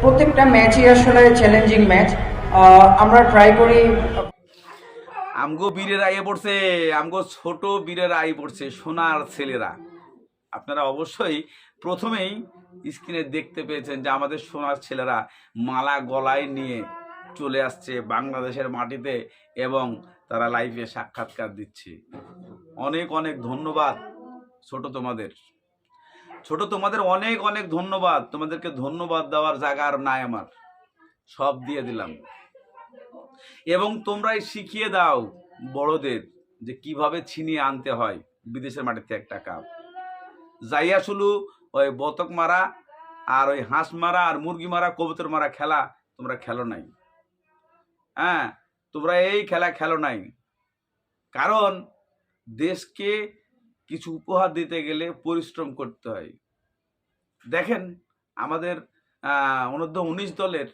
প্রত্যেকটা ম্যাচই আসলে চ্যালেঞ্জিং ম্যাচ আমরা ট্রাই করি। আমগো বীরের আইয়ে পড়ছে, আমগো ছোট বীরের আই পড়ছে, সোনার ছেলেরা। আপনারা অবশ্যই প্রথমেই স্ক্রিনে দেখতে পেয়েছেন যে আমাদের সোনার ছেলেরা মালা গলায় নিয়ে চলে আসছে বাংলাদেশের মাটিতে এবং তারা লাইভে সাক্ষাৎকার দিচ্ছে। অনেক অনেক ধন্যবাদ ছোট তোমাদের। ছোট, তোমাদের অনেক অনেক ধন্যবাদ। তোমাদেরকে ধন্যবাদ দেওয়ার জায়গা আর নাই আমার। সব দিয়ে দিলাম। এবং তোমরাই শিখিয়ে দাও বড়দের যে কীভাবে ছিনিয়ে আনতে হয় বিদেশের মাটিতে একটা কাপ। যাইয়া শুলু, ওই বতক মারা আর ওই হাঁস মারা আর মুরগি মারা, কবুতর মারা খেলা তোমরা খেলো নাই। হ্যাঁ তোমরা এই খেলা খেলো নাই। কারণ দেশকে কিছু উপহার দিতে গেলে পরিশ্রম করতে হয়। দেখেন, আমাদের অনূর্ধ্ব উনিশ দলের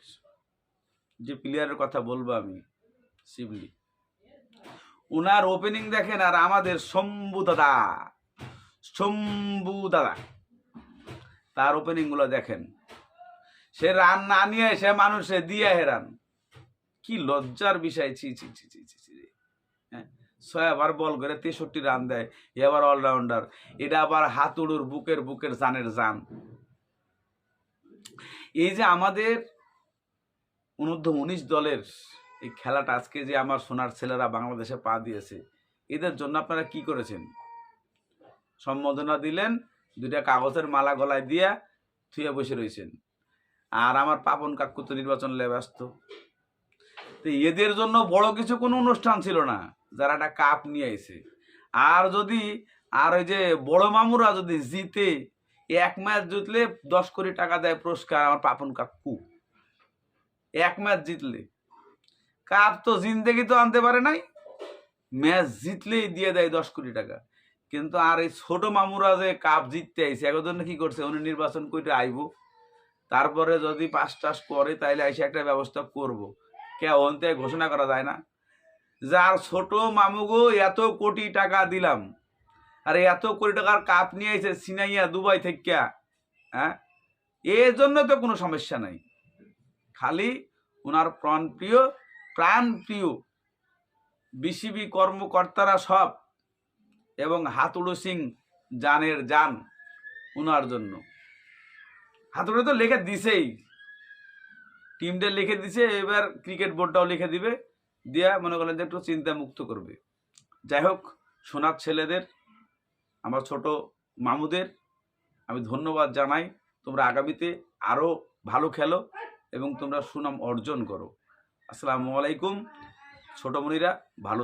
যে প্লেয়ারের কথা বলব আমি, শিবলি। উনার ওপেনিং দেখেন আর আমাদের শম্ভু দাদা শম্ভু দাদা। তার ওপেনিংগুলো দেখেন। সে রান না নিয়ে সে মানুষে দিয়ে হেরান। কি লজ্জার বিষয় ছি ছি ছি ছি ছি। ছি রে। হ্যাঁ বল করে তেষট্টি রান দেয়, এবার অলরাউন্ডার এটা আবার হাতুড়ুর বুকের বুকের জানের জান। এই যে আমাদের অনূর্ধ্ব উনিশ দলের এই খেলাটা আজকে যে আমার সোনার ছেলেরা বাংলাদেশে পা দিয়েছে, এদের জন্য আপনারা কি করেছেন? সম্বোধনা দিলেন, দুইটা কাগজের মালা গলায় দিয়া থুয়ে বসে রয়েছেন আর আমার পাপন কাকু তো নির্বাচন লে ব্যস্ত। তো এদের জন্য বড় কিছু কোনো অনুষ্ঠান ছিল না, যারা একটা কাপ নিয়ে আইছে। আর যদি, আর ওই যে বড় মামুরা যদি জিতে, এক ম্যাচ জিতলে দশ কোটি টাকা দেয় পুরস্কার আমার পাপন কাকু এক ম্যাচ জিতলে। কাপ তো জিন্দেগি তো আনতে পারে নাই ম্যাচ জিতলেই দিয়ে দেয় দশ কোটি টাকা। কিন্তু আর এই ছোট মামুরা যে কাপ জিততে আইছে একজন কি করছে? উনি নির্বাচন করে আইব। তারপরে যদি পাস টাস করে তাইলে এসে একটা ব্যবস্থা করব। কে অন্তে ঘোষণা করা যায় না। যার ছোট মামুগো এত কোটি টাকা দিলাম, আর এত কোটি টাকার কাপ নিয়ে এসে সিনাইয়া দুবাই থেকে হ্যাঁ? এর জন্য তো কোনো সমস্যা নাই। খালি ওনার প্রাণপ্রিয় প্রাণপ্রিয় বিসিবি কর্মকর্তারা সব এবং হাতুড়ু সিং জানের জান ওনার জন্য। হাতুড়ে তো লিখে দিছেই। টিমটা লিখে দিছে, এবার ক্রিকেট বোর্ডটাও লিখে দিবে, দিয়া মনে করেন যে একটু চিন্তা মুক্ত করবে। যাই হোক, সোনার ছেলেদের, আমার ছোট মামুদের, আমি ধন্যবাদ জানাই। তোমরা আগামীতে আরও ভালো খেলো এবং তোমরা সুনাম অর্জন করো। আসসালামু আলাইকুম ছোটো মনিরা ভালো